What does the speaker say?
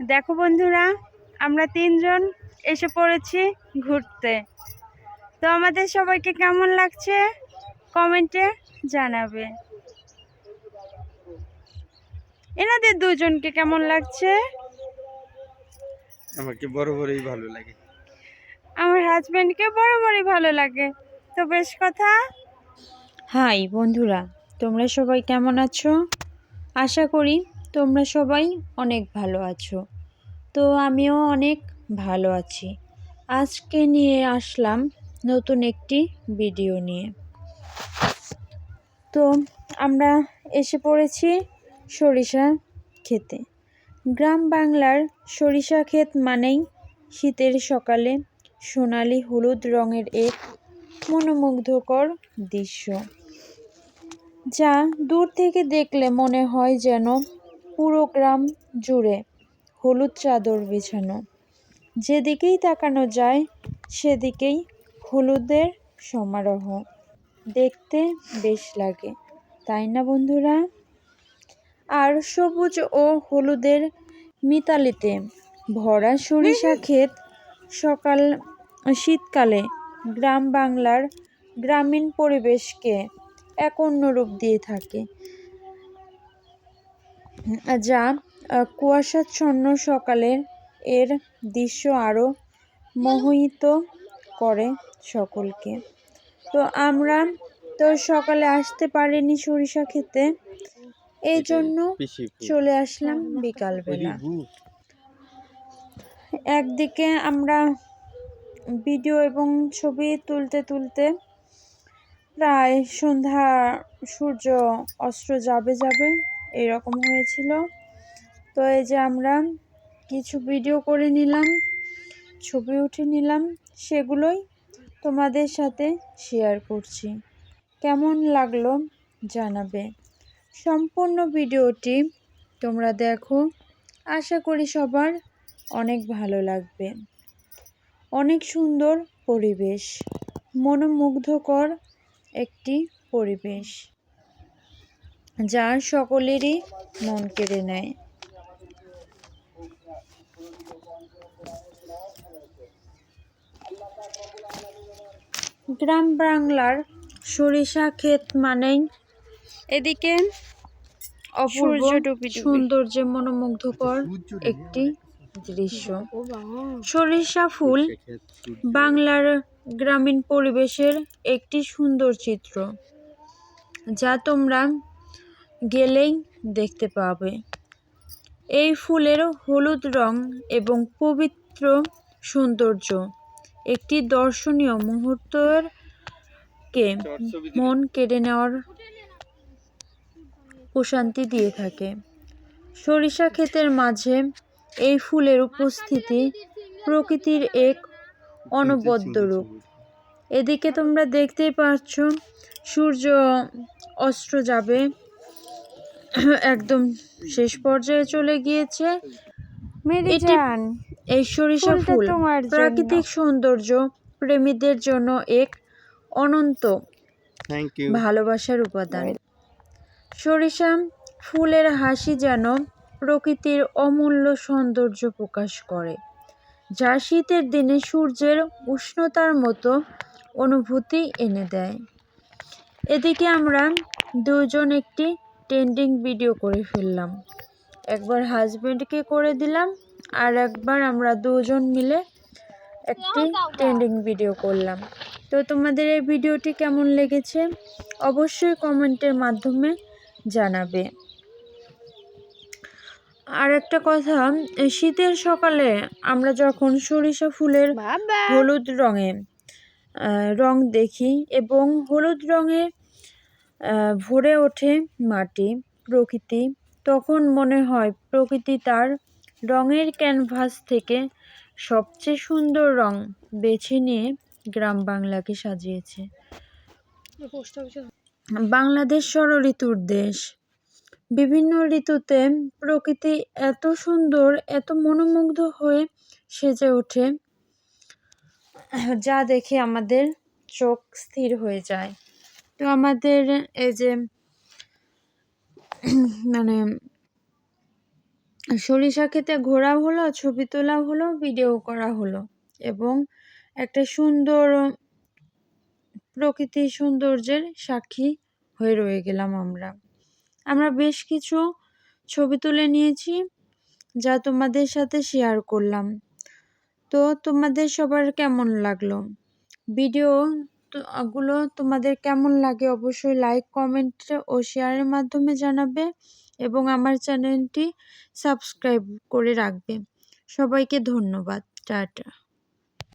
দেখো বন্ধুরা আমরা তিনজন এসে পড়েছি ঘুরতে। তো আমাদের সবাইকে কেমন লাগছে? কমেন্টে জানাবে। এনাদের দুজনকে কেমন লাগছে? আমাকে বড় বড়ই ভালো লাগে। আমার হাজব্যান্ডকে বড় বড়ই ভালো লাগে। তো বেশ কথা। হাই বন্ধুরা তোমরা সবাই কেমন আছো? আশা করি তোমরা সবাই অনেক ভালো আছো। তো আমিও অনেক ভালো আছি। আজকে নিয়ে আসলাম নতুন একটি ভিডিও নিয়ে। তো আমরা এসে পড়েছি সরিষা খেতে। গ্রাম বাংলার সরিষা ক্ষেত মানেই শীতের সকালে সোনালি হলুদ রঙের এক মনোমুগ্ধকর দৃশ্য, যা দূর থেকে দেখলে মনে হয় যেন পুরো গ্রাম জুড়ে হলুদ চাদর বিছানো। যেদিকেই তাকানো যায়, সেদিকেই হলুদের সমারোহ। দেখতে বেশ লাগে, তাই না বন্ধুরা? আর সবুজ ও হলুদের মিতালিতে ভরা সরিষা ক্ষেত সকাল, শীতকালে গ্রাম বাংলার গ্রামীণ পরিবেশকে এক অন্য রূপ দিয়ে থাকে। যা কুয়াশাচ্ছন্ন সকালের এর দৃশ্য আরও মোহিত করে সকলকে। তো আমরা তো সকালে আসতে পারিনি সরিষা খেতে। এই জন্য চলে আসলাম বিকালবেলা। একদিকে আমরা ভিডিও এবং ছবি তুলতে তুলতে প্রায় সন্ধ্যা সূর্য অস্ত্র যাবে যাবে এরকম হয়েছিল। তো এই যে আমরা কিছু ভিডিও করে নিলাম, ছবি উঠে নিলাম, সেগুলোই তোমাদের সাথে শেয়ার করছি। কেমন লাগল জানাবে। সম্পূর্ণ ভিডিওটি তোমরা দেখো। আশা করি সবার অনেক ভালো লাগবে। অনেক সুন্দর পরিবেশ, মনোমুগ্ধকর একটি পরিবেশ। যা সকলেরই মন কেড়ে নেয়। গ্রাম বাংলার সরিষা ক্ষেত মানেই এদিকে অপূর্ব সৌন্দর্যে মনোমুগ্ধকর একটি দৃশ্য। সরিষা ফুল বাংলার গ্রামীণ পরিবেশের একটি সুন্দর চিত্র যা তোমরা গেলেই দেখতে পাবে। এই ফুলের হলুদ রং এবং পবিত্র সৌন্দর্য। একটি দর্শনীয় মুহূর্তের কে মন কেড়ে নেওয়ার প্রশান্তি দিয়ে থাকে। সরিষা ক্ষেতের মাঝে এই ফুলের উপস্থিতি প্রকৃতির এক অনবদ্য রূপ। এদিকে তোমরা দেখতেই পাচ্ছ, সূর্য অস্ত্র যাবে। একদম শেষ পর্যায়ে চলে গিয়েছে। এটি- এই সরিষা ফুল প্রাকৃতিক সৌন্দর্য প্রেমীদের জন্য এক অনন্ত থ্যাংক ইউ ভালোবাসার উপাদান। সরিষা ফুলের হাসি যেন প্রকৃতির অমূল্য সৌন্দর্য প্রকাশ করে যা শীতের দিনে সূর্যের উষ্ণতার মতো অনুভূতি এনে দেয়। এদিকে আমরা দুজন একটি ট্রেন্ডিং ভিডিও করে ফেললাম। একবার হাজব্যান্ডকে করে দিলাম আর একবার আমরা দুজন মিলে একটি ট্রেন্ডিং ভিডিও করলাম। তো তোমাদের এই ভিডিওটি কেমন লেগেছে? অবশ্যই কমেন্টের মাধ্যমে জানাবে। আর একটা কথা শীতের সকালে আমরা যখন সরিষা ফুলের হলুদ রঙে রং দেখি এবং হলুদ রঙে ভরে ওঠে মাটি, প্রকৃতি। তখন মনে হয় প্রকৃতি তার রঙের ক্যানভাস থেকে সবচেয়ে সুন্দর রং বেছে নিয়ে গ্রাম বাংলাকে সাজিয়েছে। বাংলাদেশ ষড় ঋতুর দেশ। বিভিন্ন ঋতুতে প্রকৃতি এত সুন্দর, এত মনোমুগ্ধ হয়ে সেজে ওঠে, যা দেখে আমাদের চোখ স্থির হয়ে যায়। তো আমাদের এই যে মানে সরিষা খেতে ঘোরা হলো, ছবি তোলা হলো, ভিডিও করা হলো এবং একটা সুন্দর প্রকৃতির সৌন্দর্যের সাক্ষী হয়ে রয়ে গেলাম আমরা। আমরা বেশ কিছু ছবি তুলে নিয়েছি যা তোমাদের সাথে শেয়ার করলাম। তো তোমাদের সবার কেমন লাগল? ভিডিও তো- গুলো তোমাদের কেমন লাগে অবশ্যই লাইক কমেন্ট ও শেয়ারের মাধ্যমে জানাবে এবং আমার চ্যানেলটি সাবস্ক্রাইব করে রাখবে। সবাইকে ধন্যবাদ। টাটা।